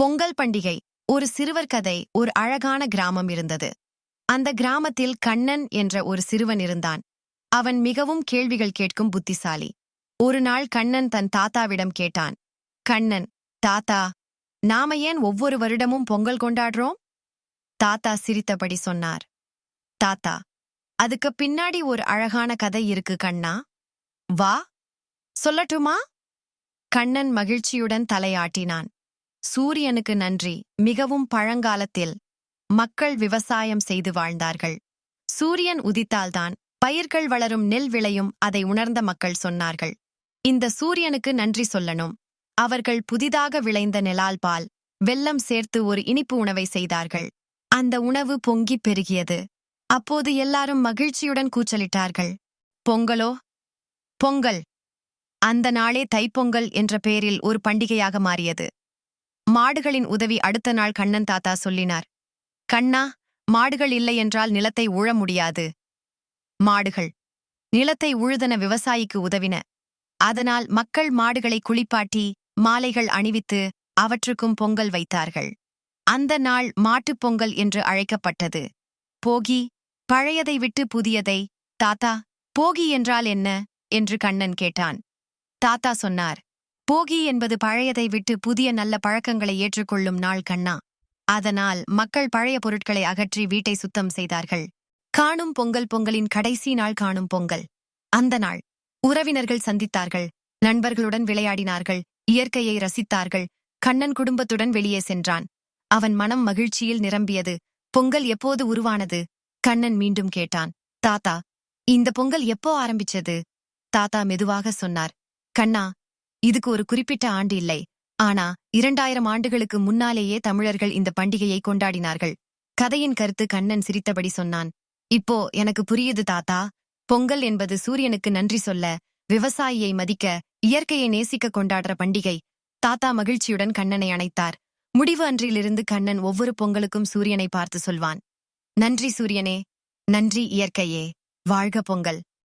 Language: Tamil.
பொங்கல் பண்டிகை ஒரு சிறுவர் கதை ஒரு அழகான கிராமம் இருந்தது. அந்த கிராமத்தில் கண்ணன் என்ற ஒரு சிறுவன் இருந்தான். அவன் மிகவும் கேள்விகள் கேட்கும் புத்திசாலி. ஒரு நாள் கண்ணன் தன் தாத்தாவிடம் கேட்டான். கண்ணன் தாத்தா நாம ஏன் ஒவ்வொரு வருடமும் பொங்கல் கொண்டாடுறோம்? தாத்தா சிரித்தபடி சொன்னார். தாத்தா அதுக்கு பின்னாடி ஒரு அழகான கதை இருக்கு கண்ணா. வா சொல்லட்டுமா? கண்ணன் மகிழ்ச்சியுடன் தலையாட்டினான். சூரியனுக்கு நன்றி. மிகவும் பழங்காலத்தில் மக்கள் விவசாயம் செய்து வாழ்ந்தார்கள். சூரியன் உதித்தால்தான் பயிர்கள் வளரும் நெல் விளையும் அதை உணர்ந்த மக்கள் சொன்னார்கள். இந்த சூரியனுக்கு நன்றி சொல்லணும். அவர்கள் புதிதாக விளைந்த நெலால் பால் வெல்லம் சேர்த்து ஒரு இனிப்பு உணவை செய்தார்கள். அந்த உணவு பொங்கிப் பெருகியது. அப்போது எல்லாரும் மகிழ்ச்சியுடன் கூச்சலிட்டார்கள். பொங்கலோ? பொங்கல். அந்த நாளே தைப்பொங்கல் என்ற பெயரில் ஒரு பண்டிகையாக மாறியது. மாடுகளின் உதவி அடுத்த நாள் கண்ணன் தாத்தா சொல்லினார். கண்ணா மாடுகள் இல்லை என்றால் நிலத்தை உழ முடியாது. மாடுகள் நிலத்தை உழுதன விவசாயிக்கு உதவின. அதனால் மக்கள் மாடுகளை குளிப்பாட்டி மாலைகள் அணிவித்து அவற்றுக்கும் பொங்கல் வைத்தார்கள். அந்த நாள் மாட்டுப் பொங்கல் என்று அழைக்கப்பட்டது. போகி பழையதை விட்டு புதியதை தாத்தா போகி என்றால் என்ன? என்று கண்ணன் கேட்டான். தாத்தா சொன்னார். போகி என்பது பழையதை விட்டு புதிய நல்ல பழக்கங்களை ஏற்றுக்கொள்ளும் நாள் கண்ணா. அதனால் மக்கள் பழைய பொருட்களை அகற்றி வீட்டை சுத்தம் செய்தார்கள். காணும் பொங்கல் பொங்கலின் கடைசி நாள் காணும் பொங்கல். அந்த நாள். உறவினர்கள் சந்தித்தார்கள். நண்பர்களுடன் விளையாடினார்கள். இயற்கையை ரசித்தார்கள். கண்ணன் குடும்பத்துடன் வெளியே சென்றான். அவன் மனம் மகிழ்ச்சியில் நிரம்பியது. பொங்கல் எப்போது உருவானது? கண்ணன் மீண்டும் கேட்டான். தாத்தா இந்த பொங்கல் எப்போ ஆரம்பிச்சது? தாத்தா மெதுவாக சொன்னார். கண்ணா இதுக்கு ஒரு குறிப்பிட்ட ஆண்டு இல்லை. ஆனா இரண்டாயிரம் ஆண்டுகளுக்கு முன்னாலேயே தமிழர்கள் இந்த பண்டிகையை கொண்டாடினார்கள். கதையின் கருத்து கண்ணன் சிரித்தபடி சொன்னான் இப்போ எனக்கு புரியுது தாத்தா. பொங்கல் என்பது சூரியனுக்கு நன்றி சொல்ல விவசாயியை மதிக்க இயற்கையை நேசிக்க கொண்டாடுற பண்டிகை. தாத்தா மகிழ்ச்சியுடன் கண்ணனை அணைத்தார். முடிவு அன்றிலிருந்து கண்ணன் ஒவ்வொரு பொங்கலுக்கும் சூரியனை பார்த்து சொல்வான் நன்றி சூரியனே நன்றி இயற்கையே. வாழ்க பொங்கல்.